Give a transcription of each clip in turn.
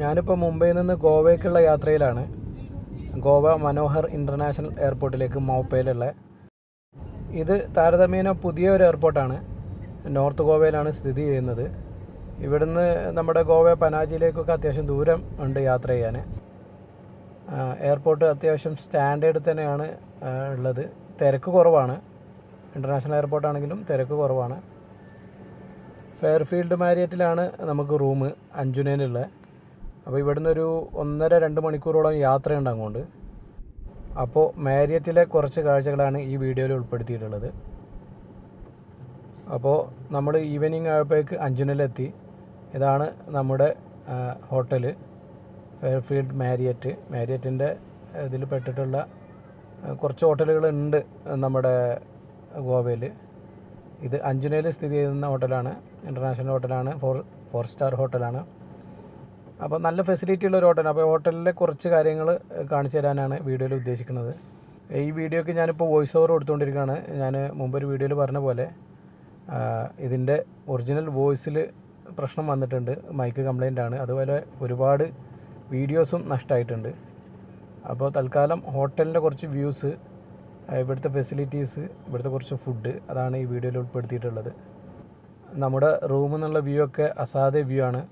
ഞാനിപ്പോൾ മുംബൈയിൽ നിന്ന് ഗോവയ്ക്കുള്ള യാത്രയിലാണ്. ഗോവ മനോഹർ ഇന്റർനാഷണൽ എയർപോർട്ടിലേക്ക് മൗപ്പയിലുള്ള. ഇത് താരതമ്യേന പുതിയ ഒരു എയർപോർട്ടാണ്. നോർത്ത് ഗോവയിലാണ് സ്ഥിതി ചെയ്യുന്നത്. ഇവിടുന്ന് നമ്മുടെ ഗോവ പനാജിയിലേക്കൊക്കെ അത്യാവശ്യം ദൂരം ഉണ്ട് യാത്ര ചെയ്യാൻ. എയർപോർട്ട് അത്യാവശ്യം സ്റ്റാൻഡേർഡ് തന്നെയാണ് ഉള്ളത്. തിരക്ക് കുറവാണ്. ഇന്റർനാഷണൽ എയർപോർട്ടാണെങ്കിലും തിരക്ക് കുറവാണ്. ഫെയർഫീൽഡ് മാരിയറ്റിലാണ് നമുക്ക് റൂം അഞ്ചുനേലുള്ള അപ്പോൾ ഇവിടുന്ന് ഒരു ഒന്നര രണ്ട് മണിക്കൂറോളം യാത്രയുണ്ട് അങ്ങോട്ട്. അപ്പോൾ മാരിയറ്റിലെ കുറച്ച് കാഴ്ചകളാണ് ഈ വീഡിയോയിൽ ഉൾപ്പെടുത്തിയിട്ടുള്ളത്. അപ്പോൾ നമ്മൾ ഈവനിങ് ആയപ്പോഴേക്ക് അഞ്ചുനിലെത്തി ഇതാണ് നമ്മുടെ ഹോട്ടൽ ഫെയർഫീൽഡ് മാരിയറ്റ്. മാരിയറ്റിന്റെ ഇതിൽ പെട്ടിട്ടുള്ള കുറച്ച് ഹോട്ടലുകളുണ്ട് നമ്മുടെ ഗോവയിൽ ഇത് അഞ്ചുനയിൽ സ്ഥിതി ചെയ്യുന്ന ഹോട്ടലാണ് ഇന്റർനാഷണൽ ഹോട്ടലാണ് ഫോർ ഫോർ സ്റ്റാർ ഹോട്ടലാണ്. അപ്പോൾ നല്ല ഫെസിലിറ്റി ഉള്ള ഒരു ഹോട്ടലാണ് അപ്പോൾ ഹോട്ടലിലെ കുറച്ച് കാര്യങ്ങൾ കാണിച്ചു തരാനാണ് വീഡിയോയിൽ ഉദ്ദേശിക്കുന്നത്. ഈ വീഡിയോക്ക് ഞാനിപ്പോൾ വോയിസ് ഓവർ കൊടുത്തുകൊണ്ടിരിക്കുകയാണ് ഞാൻ മുമ്പൊരു വീഡിയോയിൽ പറഞ്ഞ പോലെ ഇതിന്റെ ഒറിജിനൽ വോയിസിൽ പ്രശ്നം വന്നിട്ടുണ്ട്. മൈക്ക് കംപ്ലൈന്റ് ആണ്. അതുപോലെ ഒരുപാട് വീഡിയോസും നഷ്ടമായിട്ടുണ്ട് അപ്പോൾ തൽക്കാലം ഹോട്ടലിന്റെ കുറച്ച് വ്യൂസ് ഇവിടുത്തെ ഫെസിലിറ്റീസ് ഇവിടുത്തെ കുറച്ച് ഫുഡ് അതാണ് ഈ വീഡിയോയിൽ ഉൾപ്പെടുത്തിയിട്ടുള്ളത്. നമ്മുടെ റൂമിൽ നിന്നുള്ള വ്യൂ ഒക്കെ അസാധ്യ വ്യൂ ആണ്.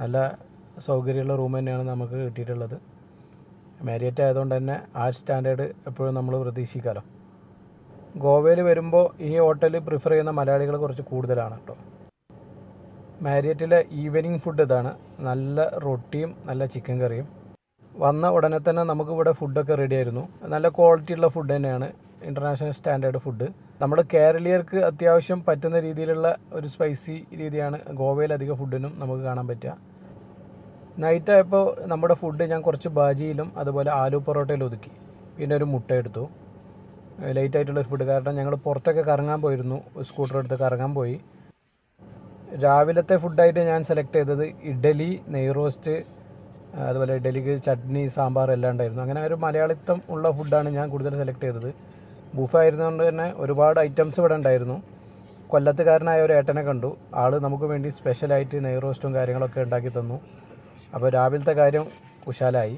നല്ല സൗകര്യമുള്ള റൂം തന്നെയാണ് നമുക്ക് കിട്ടിയിട്ടുള്ളത്. മാരിയറ്റ് ആയതുകൊണ്ട് തന്നെ ആ സ്റ്റാൻഡേർഡ് എപ്പോഴും നമ്മൾ പ്രതീക്ഷിക്കാമല്ലോ ഗോവയിൽ വരുമ്പോൾ ഈ ഹോട്ടൽ പ്രിഫർ ചെയ്യുന്ന മലയാളികൾ കുറച്ച് കൂടുതലാണ് കേട്ടോ. മാരിയറ്റിലെ ഈവനിങ് ഫുഡ് ഇതാണ്. നല്ല റൊട്ടിയും നല്ല ചിക്കൻ കറിയും. വന്ന ഉടനെ തന്നെ നമുക്ക് ഇവിടെ ഫുഡൊക്കെ റെഡി ആയിരുന്നു. നല്ല ക്വാളിറ്റി ഉള്ള ഫുഡ് തന്നെയാണ് ഇന്റർനാഷണൽ സ്റ്റാൻഡേർഡ് ഫുഡ് നമ്മൾ കേരളീയർക്ക് അത്യാവശ്യം പറ്റുന്ന രീതിയിലുള്ള ഒരു സ്പൈസി രീതിയാണ് ഗോവയിൽ അധിക ഫുഡിനും നമുക്ക് കാണാൻ പറ്റുക. നൈറ്റ് ആയപ്പോൾ നമ്മുടെ ഫുഡ് ഞാൻ കുറച്ച് ബാജിയിലും അതുപോലെ ആലു പൊറോട്ടയിലും ഒതുക്കി. പിന്നെ ഒരു മുട്ട എടുത്തു. ലേറ്റ് ആയിട്ടുള്ള ഫുഡ് കാരണം ഞങ്ങൾ പുറത്തൊക്കെ കറങ്ങാൻ പോയിരുന്നു. സ്കൂട്ടർ എടുത്ത് കറങ്ങാൻ പോയി. രാവിലത്തെ ഫുഡായിട്ട് ഞാൻ സെലക്ട് ചെയ്തത് ഇഡലി നെയ് റോസ്റ്റ് അതുപോലെ ഇഡലിക്ക് ചട്നി സാമ്പാർ എല്ലാം ഉണ്ടായിരുന്നു. അങ്ങനെ ഒരു മലയാളിത്തം ഉള്ള ഫുഡാണ് ഞാൻ കൂടുതൽ സെലക്ട് ചെയ്തത്. ബുഫ ആയിരുന്നതുകൊണ്ട് തന്നെ ഒരുപാട് ഐറ്റംസ് ഇവിടെ ഉണ്ടായിരുന്നു. കൊല്ലത്തുകാരനായ ഒരു ഏട്ടനെ കണ്ടു. ആൾ നമുക്ക് വേണ്ടി സ്പെഷ്യലായിട്ട് നെയ് റോസ്റ്റും കാര്യങ്ങളൊക്കെ ഉണ്ടാക്കി തന്നു. അപ്പോൾ രാവിലത്തെ കാര്യം കുശാലായി.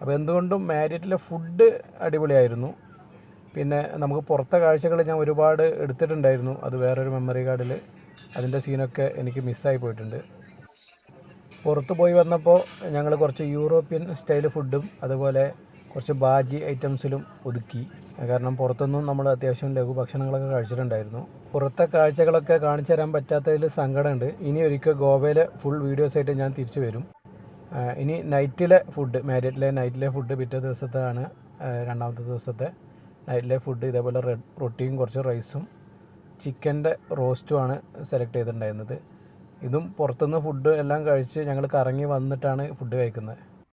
അപ്പോൾ എന്തുകൊണ്ടും മാരിയറ്റിലെ ഫുഡ് അടിപൊളിയായിരുന്നു. പിന്നെ നമുക്ക് പുറത്തെ കാഴ്ചകൾ ഞാൻ ഒരുപാട് എടുത്തിട്ടുണ്ടായിരുന്നു. അത് വേറൊരു മെമ്മറി കാർഡിൽ അതിന്റെ സീനൊക്കെ എനിക്ക് മിസ്സായി പോയിട്ടുണ്ട്. പുറത്ത് പോയി വന്നപ്പോൾ ഞങ്ങൾ കുറച്ച് യൂറോപ്യൻ സ്റ്റൈൽ ഫുഡും അതുപോലെ കുറച്ച് ബാജി ഐറ്റംസിലും ഒതുക്കി. കാരണം പുറത്തൊന്നും നമ്മൾ അത്യാവശ്യം ലഘു ഭക്ഷണങ്ങളൊക്കെ കഴിച്ചിട്ടുണ്ടായിരുന്നു. പുറത്തെ കാഴ്ചകളൊക്കെ കാണിച്ചു തരാൻ പറ്റാത്തതിൽ സങ്കടമുണ്ട്. ഇനി ഒരിക്കൽ ഗോവയിലെ ഫുൾ വീഡിയോസായിട്ട് ഞാൻ തിരിച്ചു വരും. ഇനി നൈറ്റിലെ ഫുഡ് മാരിയറ്റിലെ നൈറ്റിലെ ഫുഡ് പിറ്റേ ദിവസത്തെയാണ് ആ, രണ്ടാമത്തെ ദിവസത്തെ നൈറ്റിലെ ഫുഡ് ഇതേപോലെ റെഡ് റൊട്ടിയും കുറച്ച് റൈസും ചിക്കന്റെ റോസ്റ്റുമാണ് സെലക്ട് ചെയ്തിട്ടുണ്ടായിരുന്നത്. ഇതും പുറത്തുനിന്ന് ഫുഡ് എല്ലാം കഴിച്ച് ഞങ്ങൾ കറങ്ങി വന്നിട്ടാണ് ഫുഡ് കഴിക്കുന്നത്.